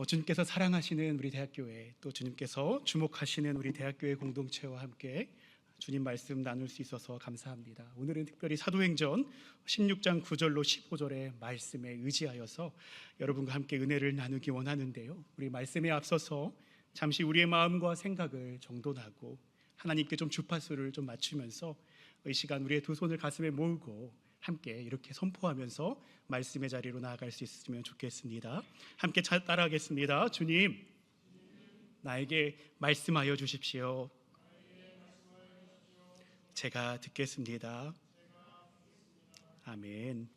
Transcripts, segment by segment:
어, 주님께서 사랑하시는 우리 대학교회 또 주님께서 주목하시는 우리 대학교회 공동체와 함께 주님 말씀 나눌 수 있어서 감사합니다. 오늘은 특별히 사도행전 16장 9절로 15절의 말씀에 의지하여서 여러분과 함께 은혜를 나누기 원하는데요. 우리 말씀에 앞서서 잠시 우리의 마음과 생각을 정돈하고 하나님께 좀 주파수를 좀 맞추면서 이 시간 우리의 두 손을 가슴에 모으고 함께 이렇게 선포하면서 말씀의 자리로 나아갈 수 있으면 좋겠습니다. 함께 잘 따라하겠습니다. 주님, 나에게 말씀하여 주십시오. 제가 듣겠습니다. 아멘.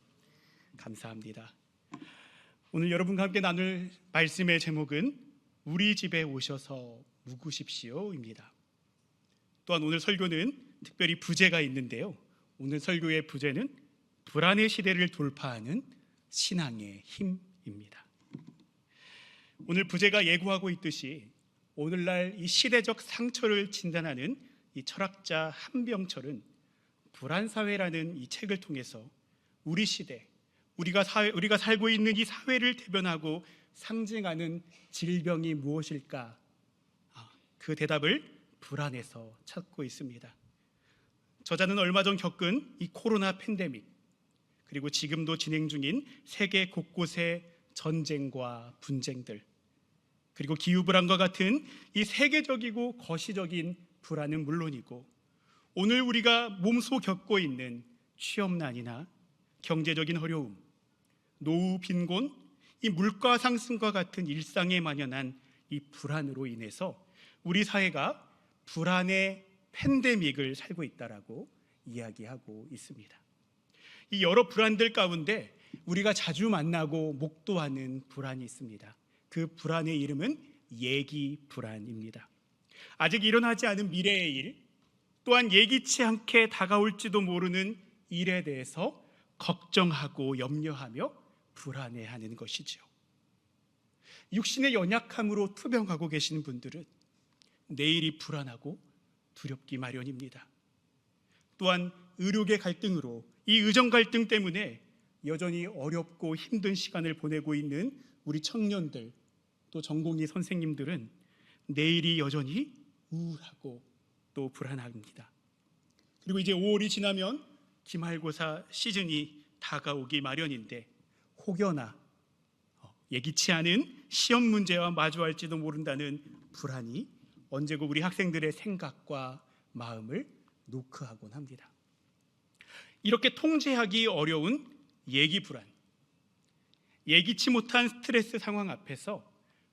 감사합니다. 오늘 여러분과 함께 나눌 말씀의 제목은 우리 집에 오셔서 묵으십시오입니다. 또한 오늘 설교는 특별히 부제가 있는데요. 오늘 설교의 부제는 불안의 시대를 돌파하는 신앙의 힘입니다. 오늘 부제가 예고하고 있듯이 오늘날 이 시대적 상처를 진단하는 이 철학자 한병철은 불안 사회라는 이 책을 통해서 우리 시대 우리가 사회 우리가 살고 있는 이 사회를 대변하고 상징하는 질병이 무엇일까? 아, 그 대답을 불안에서 찾고 있습니다. 저자는 얼마 전 겪은 이 코로나 팬데믹 그리고 지금도 진행 중인 세계 곳곳의 전쟁과 분쟁들 그리고 기후 불안과 같은 이 세계적이고 거시적인 불안은 물론이고 오늘 우리가 몸소 겪고 있는 취업난이나 경제적인 어려움, 노후 빈곤, 이 물가 상승과 같은 일상에 만연한 이 불안으로 인해서 우리 사회가 불안의 팬데믹을 살고 있다라고 이야기하고 있습니다. 이 여러 불안들 가운데 우리가 자주 만나고 목도하는 불안이 있습니다. 그 불안의 이름은 예기 불안입니다. 아직 일어나지 않은 미래의 일, 또한 예기치 않게 다가올지도 모르는 일에 대해서 걱정하고 염려하며 불안해하는 것이죠. 육신의 연약함으로 투병하고 계신 분들은 내일이 불안하고 두렵기 마련입니다. 또한 의료계 갈등으로 이 의정 갈등 때문에 여전히 어렵고 힘든 시간을 보내고 있는 우리 청년들 또 전공의 선생님들은 내일이 여전히 우울하고 또 불안합니다. 그리고 이제 5월이 지나면 기말고사 시즌이 다가오기 마련인데 혹여나 어, 예기치 않은 시험 문제와 마주할지도 모른다는 불안이 언제고 우리 학생들의 생각과 마음을 노크하곤 합니다. 이렇게 통제하기 어려운 예기 불안, 예기치 못한 스트레스 상황 앞에서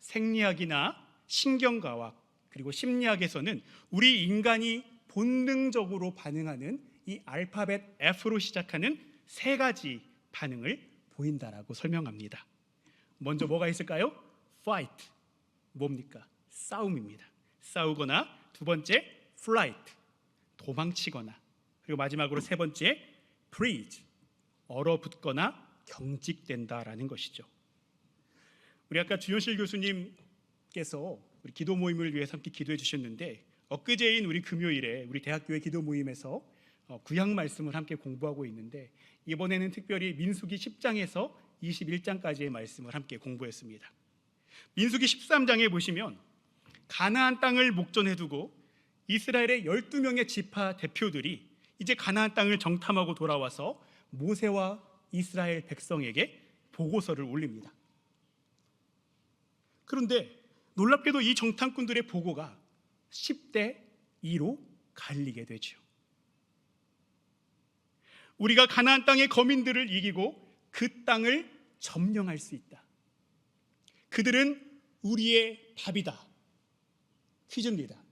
생리학이나 신경과학 그리고 심리학에서는 우리 인간이 본능적으로 반응하는 이 알파벳 F로 시작하는 세 가지 반응을 보인다라고 설명합니다. 먼저 뭐가 있을까요? fight 뭡니까? 싸움입니다. 싸우거나 두 번째 flight 도망치거나 그리고 마지막으로 세 번째 freeze 얼어붙거나 경직된다라는 것이죠. 우리 아까 주현실 교수님께서 우리 기도 모임을 위해서 함께 기도해 주셨는데 엊그제인 우리 금요일에 우리 대학교의 기도 모임에서 어, 구약 말씀을 함께 공부하고 있는데 이번에는 특별히 민수기 10장에서 21장까지의 말씀을 함께 공부했습니다. 민수기 13장에 보시면 가나안 땅을 목전에 두고 이스라엘의 12명의 지파 대표들이 이제 가나안 땅을 정탐하고 돌아와서 모세와 이스라엘 백성에게 보고서를 올립니다. 그런데 놀랍게도 이 정탐꾼들의 보고가 10대 2로 갈리게 되죠. 우리가 가나안 땅의 거민들을 이기고 그 땅을 점령할 수 있다. 그들은 우리의 밥이다. 퀴즈입니다.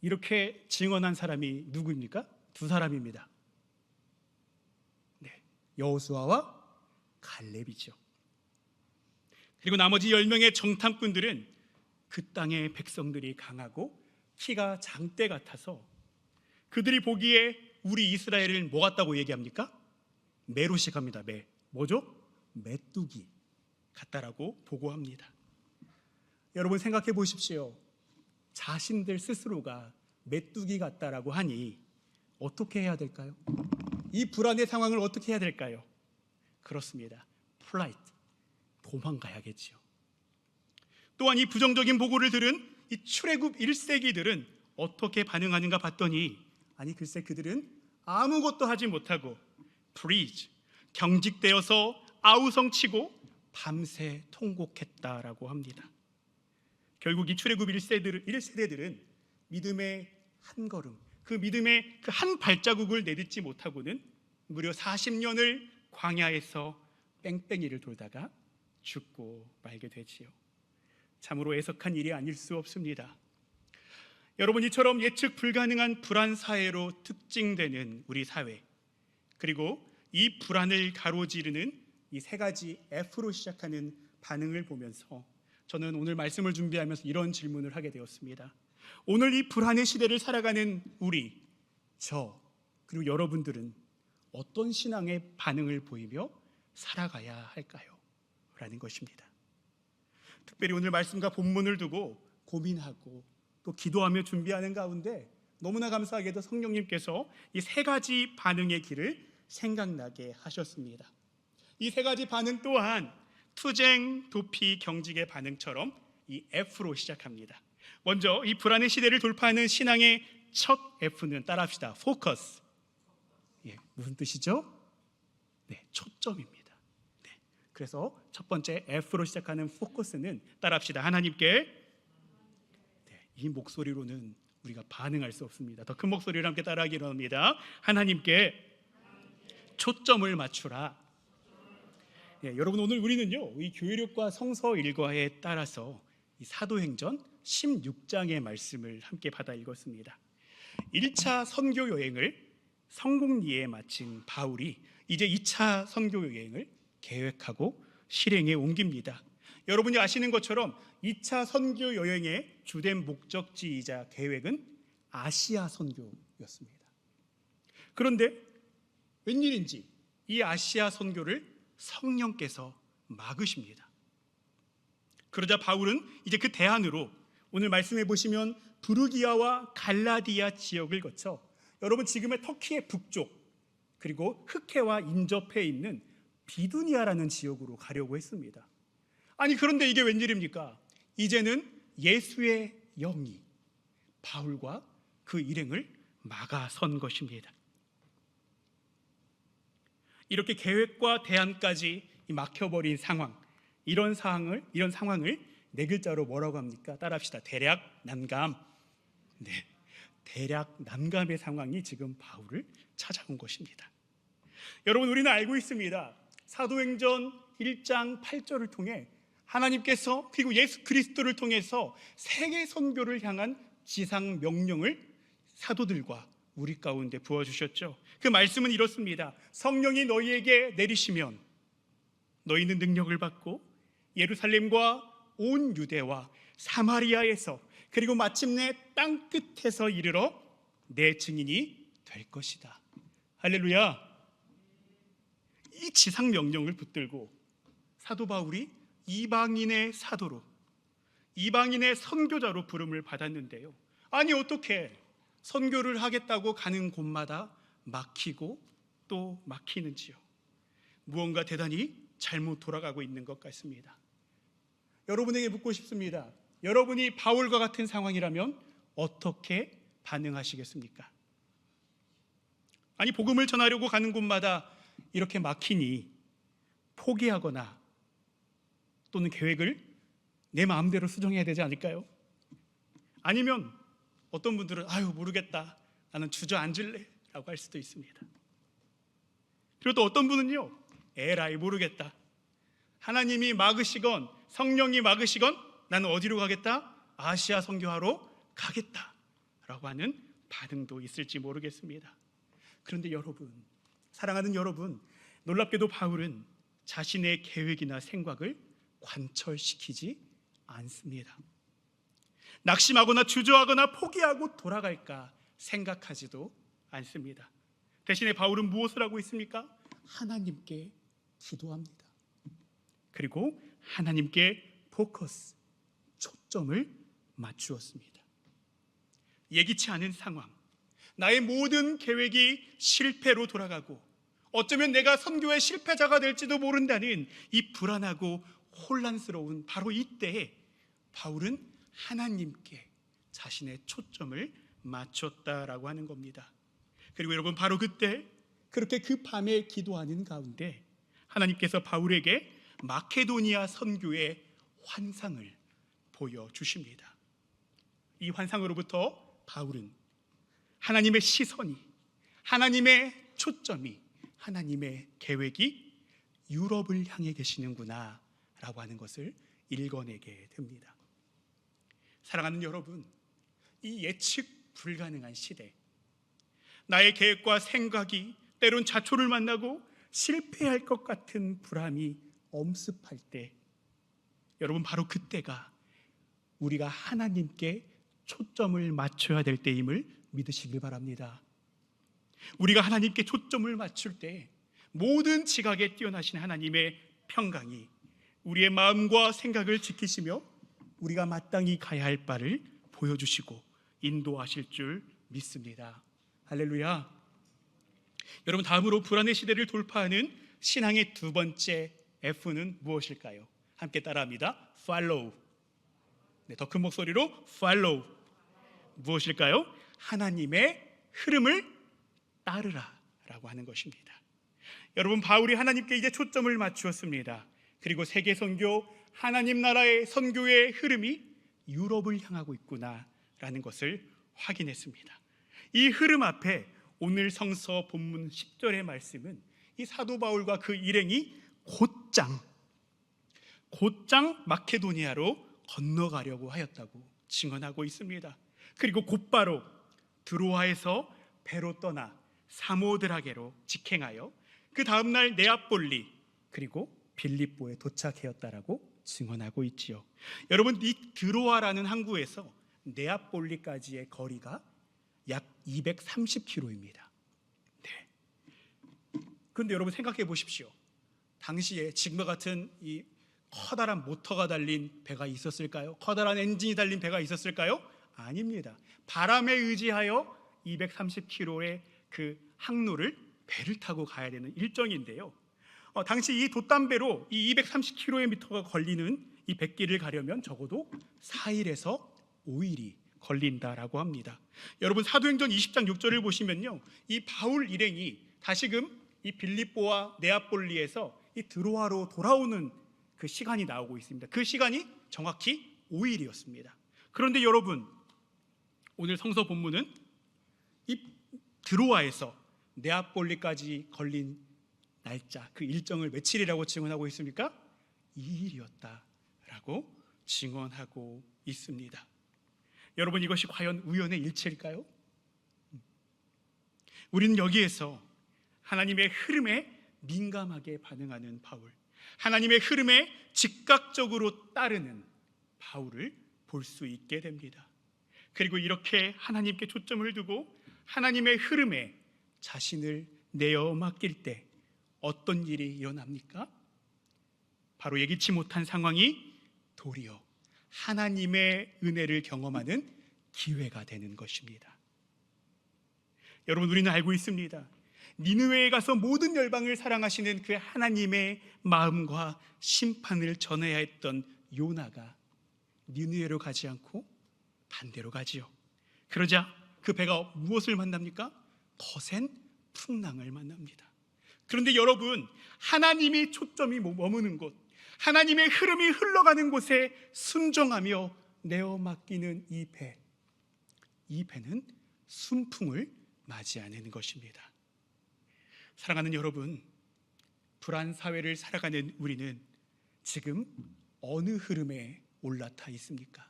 이렇게 증언한 사람이 누구입니까? 두 사람입니다. 네, 여호수아와 갈렙이죠. 그리고 나머지 10명의 정탐꾼들은 그 땅의 백성들이 강하고 키가 장대 같아서 그들이 보기에 우리 이스라엘을 뭐 같다고 얘기합니까? 메로식합니다. 매. 뭐죠? 메뚜기 같다라고 보고합니다. 여러분 생각해 보십시오. 자신들 스스로가 메뚜기 같다라고 하니 어떻게 해야 될까요? 이 불안의 상황을 어떻게 해야 될까요? 그렇습니다. 플라이트 도망가야겠지요. 또한 이 부정적인 보고를 들은 이 출애굽 1세기들은 어떻게 반응하는가 봤더니 아니 글쎄 그들은 아무것도 하지 못하고 프리즈 경직되어서 아우성치고 밤새 통곡했다라고 합니다. 결국 이 출애굽 1세대들, 1세대들은 믿음의 한 걸음, 그 믿음의 그 한 발자국을 내딛지 못하고는 무려 40년을 광야에서 뺑뺑이를 돌다가 죽고 말게 되지요. 참으로 애석한 일이 아닐 수 없습니다. 여러분 이처럼 예측 불가능한 불안 사회로 특징되는 우리 사회 그리고 이 불안을 가로지르는 이 세 가지 F로 시작하는 반응을 보면서 저는 오늘 말씀을 준비하면서 이런 질문을 하게 되었습니다. 오늘 이 불안의 시대를 살아가는 우리, 저, 그리고 여러분들은 어떤 신앙의 반응을 보이며 살아가야 할까요? 라는 것입니다. 특별히 오늘 말씀과 본문을 두고 고민하고 또 기도하며 준비하는 가운데 너무나 감사하게도 성령님께서 이 세 가지 반응의 길을 생각나게 하셨습니다. 이 세 가지 반응 또한 투쟁, 도피, 경직의 반응처럼 이 F로 시작합니다. 먼저 이 불안의 시대를 돌파하는 신앙의 첫 F는 따라합시다. 포커스. 예, 무슨 뜻이죠? 네, 초점입니다. 네, 그래서 첫 번째 F로 시작하는 포커스는 따라합시다. 하나님께 네, 이 목소리로는 우리가 반응할 수 없습니다. 더 큰 목소리로 함께 따라하기로 합니다. 하나님께 초점을 맞추라. 예, 여러분 오늘 우리는요 이 교회력과 성서 일과에 따라서 이 사도행전 16장의 말씀을 함께 받아 읽었습니다. 1차 선교 여행을 성공리에 마친 바울이 이제 2차 선교 여행을 계획하고 실행에 옮깁니다. 여러분이 아시는 것처럼 2차 선교 여행의 주된 목적지이자 계획은 아시아 선교였습니다. 그런데 웬일인지 이 아시아 선교를 성령께서 막으십니다. 그러자 바울은 이제 그 대안으로 오늘 말씀해 보시면 부르기아와 갈라디아 지역을 거쳐 여러분 지금의 터키의 북쪽 그리고 흑해와 인접해 있는 비두니아라는 지역으로 가려고 했습니다. 아니 그런데 이게 웬일입니까? 이제는 예수의 영이 바울과 그 일행을 막아선 것입니다. 이렇게 계획과 대안까지 막혀버린 상황, 이런 상황을 이런 상황을 네 글자로 뭐라고 합니까? 따라합시다. 대략 난감. 네, 대략 난감의 상황이 지금 바울을 찾아온 것입니다. 여러분 우리는 알고 있습니다. 사도행전 1장 8절을 통해 하나님께서 그리고 예수 그리스도를 통해서 세계 선교를 향한 지상 명령을 사도들과 우리 가운데 부어 주셨죠. 그 말씀은 이렇습니다. 성령이 너희에게 내리시면 너희는 능력을 받고 예루살렘과 온 유대와 사마리아에서 그리고 마침내 땅 끝에서 이르러 내 증인이 될 것이다. 할렐루야. 이 지상 명령을 붙들고 사도 바울이 이방인의 사도로 이방인의 선교자로 부름을 받았는데요. 아니 어떻게 선교를 하겠다고 가는 곳마다 막히고 또 막히는지요. 무언가 대단히 잘못 돌아가고 있는 것 같습니다. 여러분에게 묻고 싶습니다. 여러분이 바울과 같은 상황이라면 어떻게 반응하시겠습니까? 아니 복음을 전하려고 가는 곳마다 이렇게 막히니 포기하거나 또는 계획을 내 마음대로 수정해야 되지 않을까요? 아니면 어떤 분들은 아유 모르겠다 나는 주저앉을래 라고 할 수도 있습니다. 그리고 또 어떤 분은요 에라이 모르겠다 하나님이 막으시건 성령이 막으시건 나는 어디로 가겠다 아시아 선교하러 가겠다 라고 하는 반응도 있을지 모르겠습니다. 그런데 여러분 사랑하는 여러분 놀랍게도 바울은 자신의 계획이나 생각을 관철시키지 않습니다. 낙심하거나 주저하거나 포기하고 돌아갈까 생각하지도 않습니다. 대신에 바울은 무엇을 하고 있습니까? 하나님께 기도합니다. 그리고 하나님께 포커스, 초점을 맞추었습니다. 예기치 않은 상황, 나의 모든 계획이 실패로 돌아가고 어쩌면 내가 선교의 실패자가 될지도 모른다는 이 불안하고 혼란스러운 바로 이때에 바울은 하나님께 자신의 초점을 맞췄다라고 하는 겁니다. 그리고 여러분 바로 그때 그렇게 그 밤에 기도하는 가운데 하나님께서 바울에게 마케도니아 선교의 환상을 보여 주십니다. 이 환상으로부터 바울은 하나님의 시선이 하나님의 초점이 하나님의 계획이 유럽을 향해 계시는구나 라고 하는 것을 읽어내게 됩니다. 사랑하는 여러분, 이 예측 불가능한 시대, 나의 계획과 생각이 때론 자초를 만나고 실패할 것 같은 불안이 엄습할 때, 여러분 바로 그때가 우리가 하나님께 초점을 맞춰야 될 때임을 믿으시길 바랍니다. 우리가 하나님께 초점을 맞출 때 모든 지각에 뛰어나신 하나님의 평강이 우리의 마음과 생각을 지키시며 우리가 마땅히 가야 할 바를 보여주시고 인도하실 줄 믿습니다. 할렐루야. 여러분 다음으로 불안의 시대를 돌파하는 신앙의 두 번째 F는 무엇일까요? 함께 따라합니다. Follow. 네, 더 큰 목소리로 Follow. 무엇일까요? 하나님의 흐름을 따르라라고 하는 것입니다. 여러분 바울이 하나님께 이제 초점을 맞추었습니다. 그리고 세계 선교 하나님 나라의 선교의 흐름이 유럽을 향하고 있구나라는 것을 확인했습니다. 이 흐름 앞에 오늘 성서 본문 10절의 말씀은 이 사도 바울과 그 일행이 곧장 곧장 마케도니아로 건너가려고 하였다고 증언하고 있습니다. 그리고 곧바로 드로아에서 배로 떠나 사모드라게로 직행하여 그 다음 날 네아폴리 그리고 빌립보에 도착하였다라고 증언하고 있지요. 여러분 이 드로아라는 항구에서 네아폴리까지의 거리가 약 230km입니다. 네. 그런데 여러분 생각해 보십시오. 당시에 지금과 같은 이 커다란 모터가 달린 배가 있었을까요? 커다란 엔진이 달린 배가 있었을까요? 아닙니다. 바람에 의지하여 230km의 그 항로를 배를 타고 가야 되는 일정인데요. 어, 당시 이 돛담배로 이 230km가 걸리는 이 백길을 가려면 적어도 4일에서 5일이 걸린다라고 합니다. 여러분 사도행전 20장 6절을 보시면요. 이 바울 일행이 다시금 이 빌립보와 네아폴리에서 이 드로아로 돌아오는 그 시간이 나오고 있습니다. 그 시간이 정확히 5일이었습니다. 그런데 여러분 오늘 성서 본문은 이 드로아에서 네아폴리까지 걸린 날짜 그 일정을 며칠이라고 증언하고 있습니까? 2일이었다라고 증언하고 있습니다. 여러분 이것이 과연 우연의 일치일까요? 우리는 여기에서 하나님의 흐름에 민감하게 반응하는 바울, 하나님의 흐름에 즉각적으로 따르는 바울을 볼 수 있게 됩니다. 그리고 이렇게 하나님께 초점을 두고 하나님의 흐름에 자신을 내어 맡길 때 어떤 일이 일어납니까? 바로 예기치 못한 상황이 도리어 하나님의 은혜를 경험하는 기회가 되는 것입니다. 여러분 우리는 알고 있습니다. 니느웨에 가서 모든 열방을 사랑하시는 그 하나님의 마음과 심판을 전해야 했던 요나가 니느웨로 가지 않고 반대로 가지요. 그러자 그 배가 무엇을 만납니까? 거센 풍랑을 만납니다. 그런데 여러분, 하나님이 초점이 머무는 곳, 하나님의 흐름이 흘러가는 곳에 순종하며 내어 맡기는 이 배, 이 배는 순풍을 맞이하는 것입니다. 사랑하는 여러분, 불안 사회를 살아가는 우리는 지금 어느 흐름에 올라타 있습니까?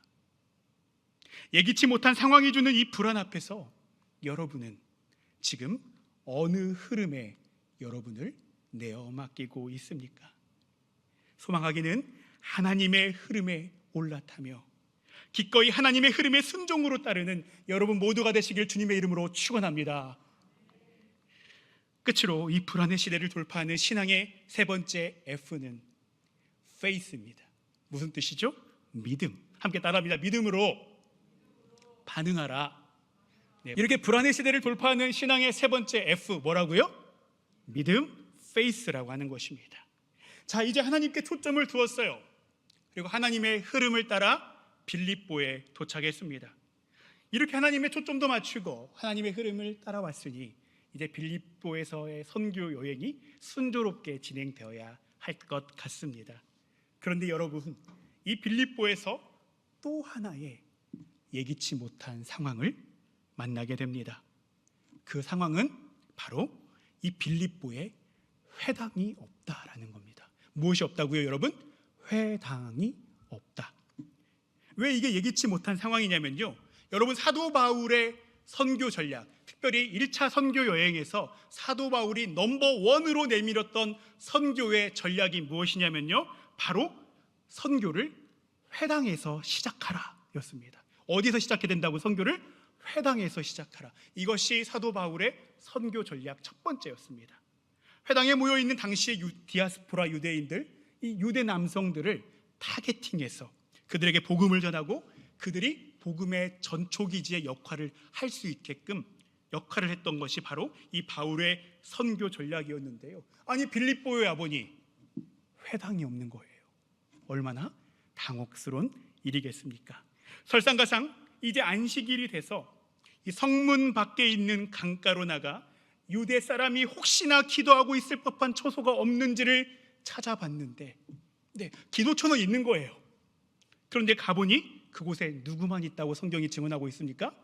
예기치 못한 상황이 주는 이 불안 앞에서 여러분은 지금 어느 흐름에 여러분을 내어 맡기고 있습니까? 소망하기는 하나님의 흐름에 올라타며 기꺼이 하나님의 흐름에 순종으로 따르는 여러분 모두가 되시길 주님의 이름으로 축원합니다. 끝으로 이 불안의 시대를 돌파하는 신앙의 세 번째 F는 faith입니다. 무슨 뜻이죠? 믿음. 함께 따라합니다. 믿음으로 반응하라. 네, 이렇게 불안의 시대를 돌파하는 신앙의 세 번째 F 뭐라고요? 믿음, faith라고 하는 것입니다. 자, 이제 하나님께 초점을 두었어요. 그리고 하나님의 흐름을 따라 빌립보에 도착했습니다. 이렇게 하나님의 초점도 맞추고 하나님의 흐름을 따라왔으니 이제 빌립보에서의 선교 여행이 순조롭게 진행되어야 할 것 같습니다. 그런데 여러분, 이 빌립보에서 또 하나의 예기치 못한 상황을 만나게 됩니다. 그 상황은 바로 이 빌립보에 회당이 없다라는 겁니다. 무엇이 없다고요, 여러분? 회당이 없다. 왜 이게 예기치 못한 상황이냐면요. 여러분 사도 바울의 선교 전략, 특별히 1차 선교 여행에서 사도 바울이 넘버 원으로 내밀었던 선교의 전략이 무엇이냐면요. 바로 선교를 회당에서 시작하라 였습니다. 어디서 시작해야 된다고 선교를 회당에서 시작하라. 이것이 사도 바울의 선교 전략 첫 번째였습니다. 회당에 모여 있는 당시의 유, 디아스포라 유대인들, 이 유대 남성들을 타겟팅해서 그들에게 복음을 전하고 그들이 복음의 전초기지의 역할을 할 수 있게끔 역할을 했던 것이 바로 이 바울의 선교 전략이었는데요. 아니 빌립보에 와보니 회당이 없는 거예요. 얼마나 당혹스러운 일이겠습니까? 설상가상 이제 안식일이 돼서 이 성문 밖에 있는 강가로 나가 유대 사람이 혹시나 기도하고 있을 법한 초소가 없는지를 찾아봤는데 네, 기도처는 있는 거예요. 그런데 가보니 그곳에 누구만 있다고 성경이 증언하고 있습니까?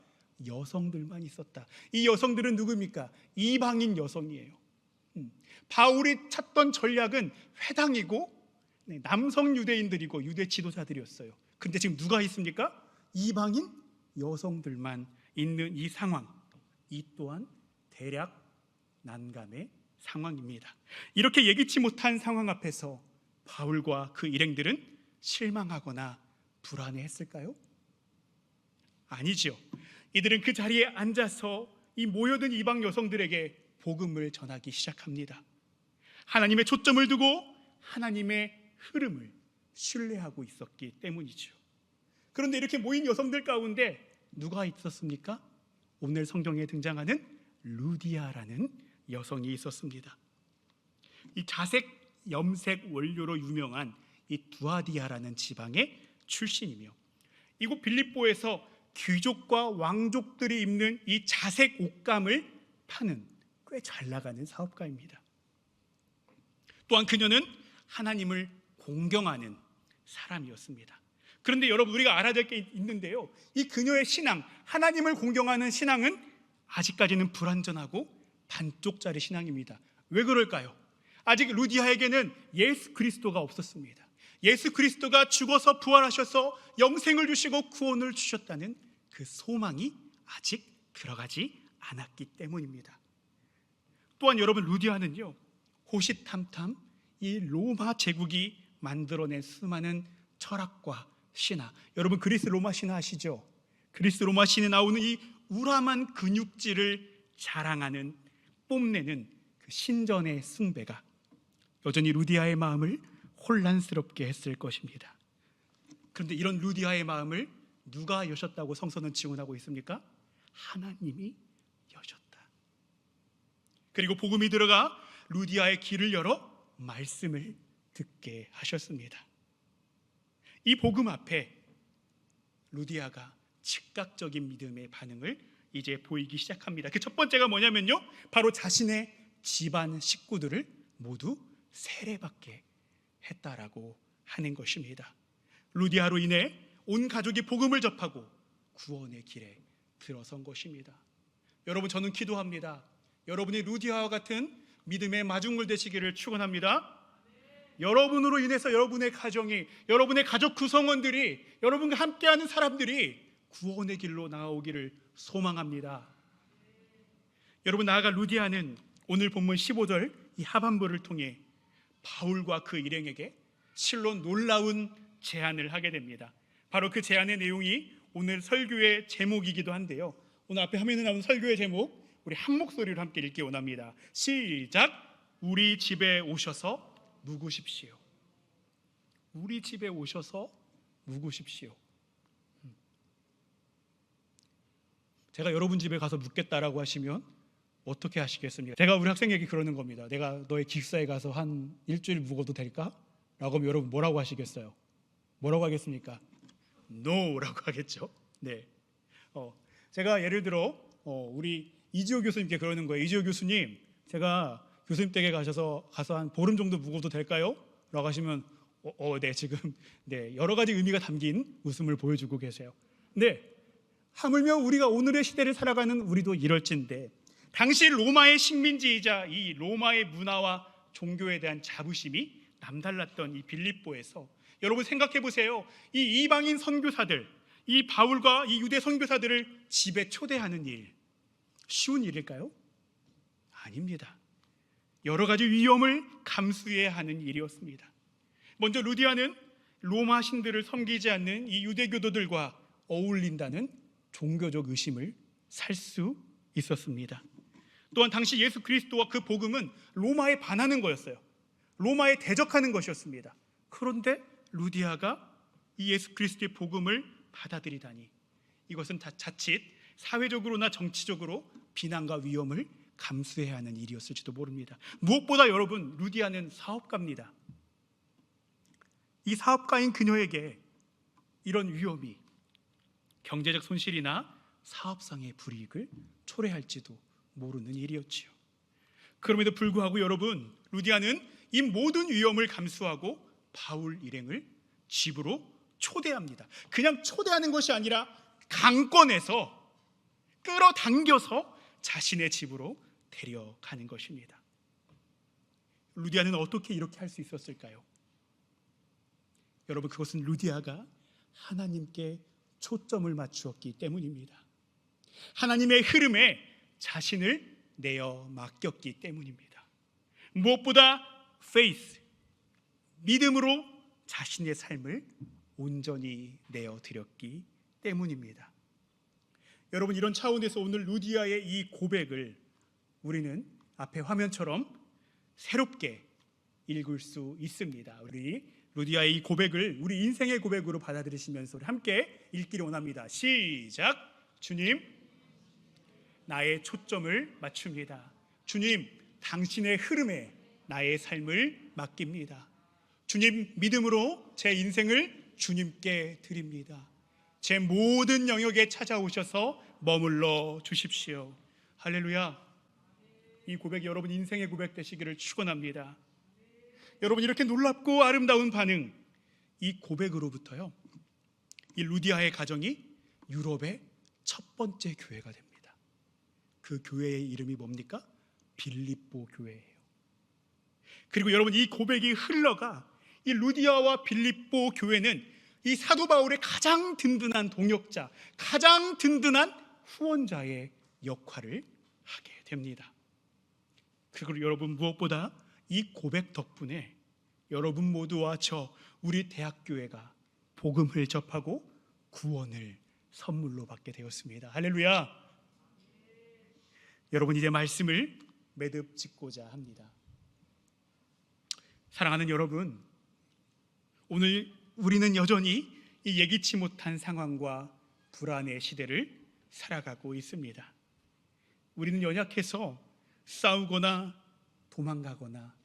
여성들만 있었다. 이 여성들은 누굽니까? 이방인 여성이에요. 음, 바울이 찾던 전략은 회당이고 네, 남성 유대인들이고 유대 지도자들이었어요. 근데 지금 누가 있습니까? 이방인 여성들만 있는 이 상황. 이 또한 대략 난감의 상황입니다. 이렇게 예기치 못한 상황 앞에서 바울과 그 일행들은 실망하거나 불안해했을까요? 아니지요. 이들은 그 자리에 앉아서 이 모여든 이방 여성들에게 복음을 전하기 시작합니다. 하나님의 초점을 두고 하나님의 흐름을 신뢰하고 있었기 때문이죠. 그런데 이렇게 모인 여성들 가운데 누가 있었습니까? 오늘 성경에 등장하는 루디아라는 여성이 있었습니다. 이 자색 염색 원료로 유명한 이 두아디아라는 지방의 출신이며 이곳 빌립보에서 귀족과 왕족들이 입는 이 자색 옷감을 파는 꽤 잘 나가는 사업가입니다. 또한 그녀는 하나님을 공경하는 사람이었습니다. 그런데 여러분 우리가 알아야 될 게 있는데요. 이 그녀의 신앙, 하나님을 공경하는 신앙은 아직까지는 불완전하고 반쪽짜리 신앙입니다. 왜 그럴까요? 아직 루디아에게는 예수 그리스도가 없었습니다. 예수 그리스도가 죽어서 부활하셔서 영생을 주시고 구원을 주셨다는 그 소망이 아직 들어가지 않았기 때문입니다. 또한 여러분 루디아는요 호시탐탐 이 로마 제국이 만들어낸 수많은 철학과 신화 여러분 그리스 로마 신화 아시죠? 그리스 로마 신에 나오는 이 우람한 근육질을 자랑하는 뽐내는 그 신전의 숭배가 여전히 루디아의 마음을 혼란스럽게 했을 것입니다. 그런데 이런 루디아의 마음을 누가 여셨다고 성서는 증언하고 있습니까? 하나님이 여셨다. 그리고 복음이 들어가 루디아의 길을 열어 말씀을 듣게 하셨습니다. 이 복음 앞에 루디아가 즉각적인 믿음의 반응을 이제 보이기 시작합니다. 그 첫 번째가 뭐냐면요. 바로 자신의 집안 식구들을 모두 세례받게 했다라고 하는 것입니다. 루디아로 인해 온 가족이 복음을 접하고 구원의 길에 들어선 것입니다. 여러분 저는 기도합니다. 여러분이 루디아와 같은 믿음의 마중물 되시기를 축원합니다. 여러분으로 인해서 여러분의 가정이 여러분의 가족 구성원들이 여러분과 함께하는 사람들이 구원의 길로 나아오기를 소망합니다. 여러분 나아가 루디아는 오늘 본문 15절 이 하반부를 통해 바울과 그 일행에게 실로 놀라운 제안을 하게 됩니다. 바로 그 제안의 내용이 오늘 설교의 제목이기도 한데요. 오늘 앞에 화면에 나온 설교의 제목 우리 한 목소리로 함께 읽기 원합니다. 시작. 우리 집에 오셔서 묵으십시오. 우리 집에 오셔서 묵으십시오. 음. 제가 여러분 집에 가서 묵겠다라고 하시면 어떻게 하시겠습니까? 제가 우리 학생에게 그러는 겁니다. 내가 너의 기숙사에 가서 한 일주일 묵어도 될까? 라고 하면 여러분 뭐라고 하시겠어요? 뭐라고 하겠습니까? no라고 하겠죠. 네. 어, 제가 예를 들어 어, 우리 이지호 교수님께 그러는 거예요. 이지호 교수님, 제가 교수님 댁에 가셔서 가서 한 보름 정도 묵어도 될까요? 라고 하시면 어, 어, 네 지금 네 여러 가지 의미가 담긴 웃음을 보여주고 계세요. 네, 하물며 우리가 오늘의 시대를 살아가는 우리도 이럴진데 당시 로마의 식민지이자 이 로마의 문화와 종교에 대한 자부심이 남달랐던 이 빌립보에서 여러분 생각해 보세요. 이 이방인 선교사들, 이 바울과 이 유대 선교사들을 집에 초대하는 일 쉬운 일일까요? 아닙니다. 여러 가지 위험을 감수해야 하는 일이었습니다. 먼저 루디아는 로마 신들을 섬기지 않는 이 유대교도들과 어울린다는 종교적 의심을 살 수 있었습니다. 또한 당시 예수 그리스도와 그 복음은 로마에 반하는 거였어요. 로마에 대적하는 것이었습니다. 그런데 루디아가 이 예수 그리스도의 복음을 받아들이다니 이것은 다 자칫 사회적으로나 정치적으로 비난과 위험을 감수해야 하는 일이었을지도 모릅니다. 무엇보다 여러분 루디아는 사업가입니다. 이 사업가인 그녀에게 이런 위험이 경제적 손실이나 사업상의 불이익을 초래할지도 모르는 일이었지요. 그럼에도 불구하고 여러분 루디아는 이 모든 위험을 감수하고 바울 일행을 집으로 초대합니다. 그냥 초대하는 것이 아니라 강권해서 끌어당겨서 자신의 집으로 데려가는 것입니다. 루디아는 어떻게 이렇게 할 수 있었을까요? 여러분 그것은 루디아가 하나님께 초점을 맞추었기 때문입니다. 하나님의 흐름에 자신을 내어 맡겼기 때문입니다. 무엇보다 faith 믿음으로 자신의 삶을 온전히 내어 드렸기 때문입니다. 여러분 이런 차원에서 오늘 루디아의 이 고백을 우리는 앞에 화면처럼 새롭게 읽을 수 있습니다. 우리 루디아의 이 고백을 우리 인생의 고백으로 받아들이시면서 함께 읽기를 원합니다. 시작. 주님, 나의 초점을 맞춥니다. 주님, 당신의 흐름에 나의 삶을 맡깁니다. 주님, 믿음으로 제 인생을 주님께 드립니다. 제 모든 영역에 찾아오셔서 머물러 주십시오. 할렐루야. 이 고백이 여러분 인생의 고백 되시기를 축원합니다. 여러분 이렇게 놀랍고 아름다운 반응 이 고백으로부터요. 이 루디아의 가정이 유럽의 첫 번째 교회가 됩니다. 그 교회의 이름이 뭡니까? 빌립보 교회예요. 그리고 여러분 이 고백이 흘러가 이 루디아와 빌립보 교회는 이 사도 바울의 가장 든든한 동역자, 가장 든든한 후원자의 역할을 하게 됩니다. 그리고 여러분 무엇보다 이 고백 덕분에 여러분 모두와 저 우리 대학교회가 복음을 접하고 구원을 선물로 받게 되었습니다. 할렐루야. 여러분 이제 말씀을 매듭 짓고자 합니다. 사랑하는 여러분, 오늘 우리는 여전히 이 예기치 못한 상황과 불안의 시대를 살아가고 있습니다. 우리는 연약해서 싸우거나 도망가거나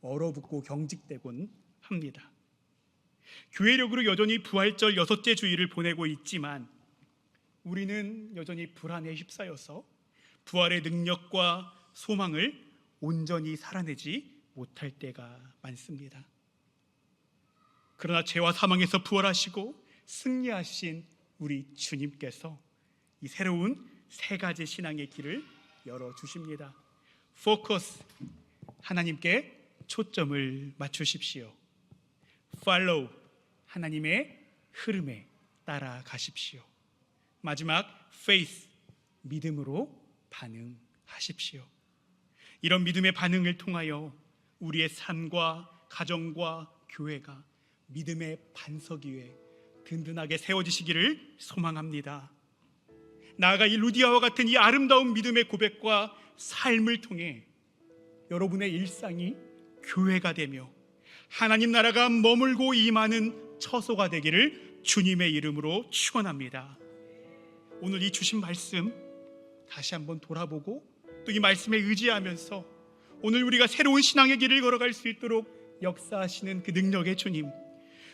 얼어붙고 경직되곤 합니다. 교회력으로 여전히 부활절 여섯째 주일을 보내고 있지만 우리는 여전히 불안에 휩싸여서 부활의 능력과 소망을 온전히 살아내지 못할 때가 많습니다. 그러나 죄와 사망에서 부활하시고 승리하신 우리 주님께서 이 새로운 세 가지 신앙의 길을 열어 주십니다. 포커스 하나님께 초점을 맞추십시오. follow 하나님의 흐름에 따라가십시오. 마지막 faith 믿음으로 반응하십시오. 이런 믿음의 반응을 통하여 우리의 삶과 가정과 교회가 믿음의 반석 위에 든든하게 세워지시기를 소망합니다. 나아가 이 루디아와 같은 이 아름다운 믿음의 고백과 삶을 통해 여러분의 일상이 교회가 되며 하나님 나라가 머물고 임하는 처소가 되기를 주님의 이름으로 축원합니다. 오늘 이 주신 말씀 다시 한번 돌아보고 또 이 말씀에 의지하면서 오늘 우리가 새로운 신앙의 길을 걸어갈 수 있도록 역사하시는 그 능력의 주님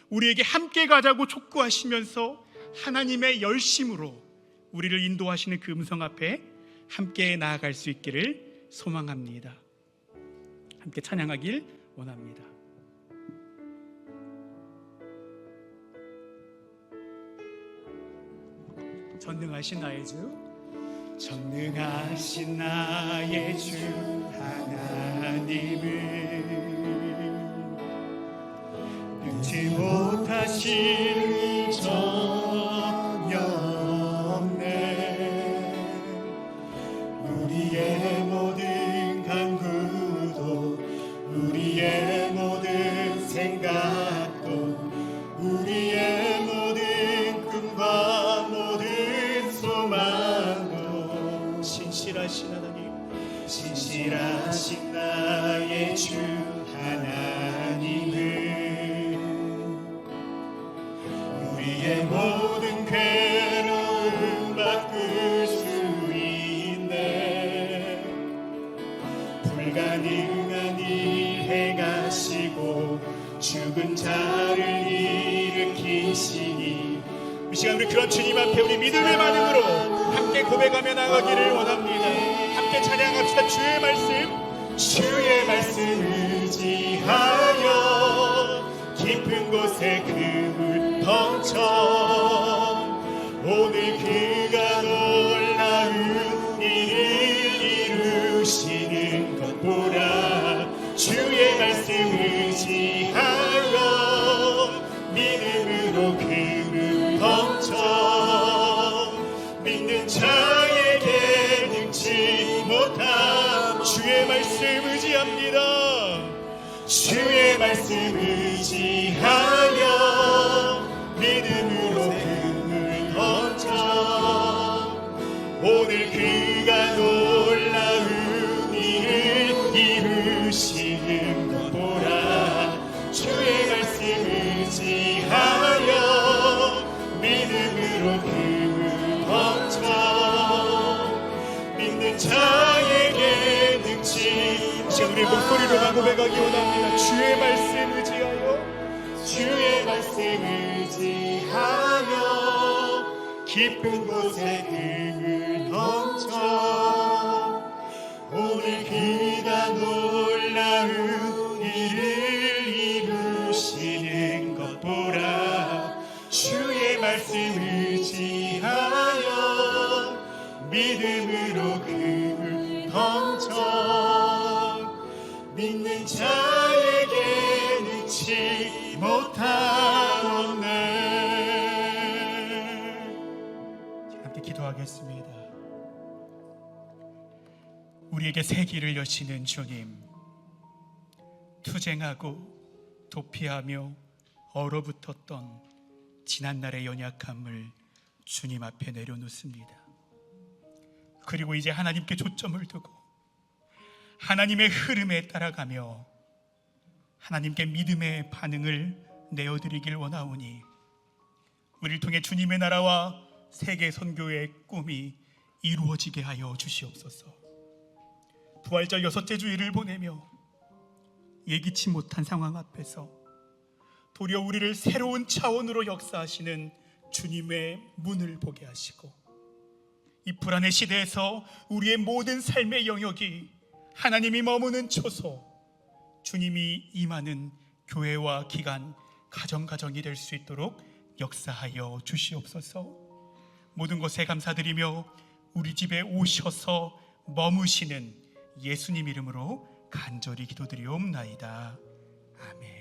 우리에게 함께 가자고 촉구하시면서 하나님의 열심으로 우리를 인도하시는 그 음성 앞에 함께 나아갈 수 있기를 소망합니다. 함께 찬양하길 원합니다. 전능하신 나의 주 전능하신 나의 주 하나님을. 능치 못하실 말씀 의지하여 목소리로만 고백하기 원합니다. 주의 말씀 의지하여 주의 말씀 의지하여 깊은 곳에 금을 던져 오늘 그가 놀라운 일을 이루시는 것 보라. 주의 말씀 의지하여 믿음으로 금 우리에게 새 길을 여시는 주님 투쟁하고 도피하며 얼어붙었던 지난날의 연약함을 주님 앞에 내려놓습니다 그리고 이제 하나님께 초점을 두고 하나님의 흐름에 따라가며 하나님께 믿음의 반응을 내어드리길 원하오니 우리를 통해 주님의 나라와 세계 선교의 꿈이 이루어지게 하여 주시옵소서. 부활절 여섯째 주일을 보내며 예기치 못한 상황 앞에서 도리어 우리를 새로운 차원으로 역사하시는 주님의 문을 보게 하시고 이 불안의 시대에서 우리의 모든 삶의 영역이 하나님이 머무는 초소 주님이 임하는 교회와 기관 가정 가정이 될 수 있도록 역사하여 주시옵소서. 모든 것에 감사드리며 우리 집에 오셔서 머무시는 예수님 이름으로 간절히 기도드리옵나이다. 아멘.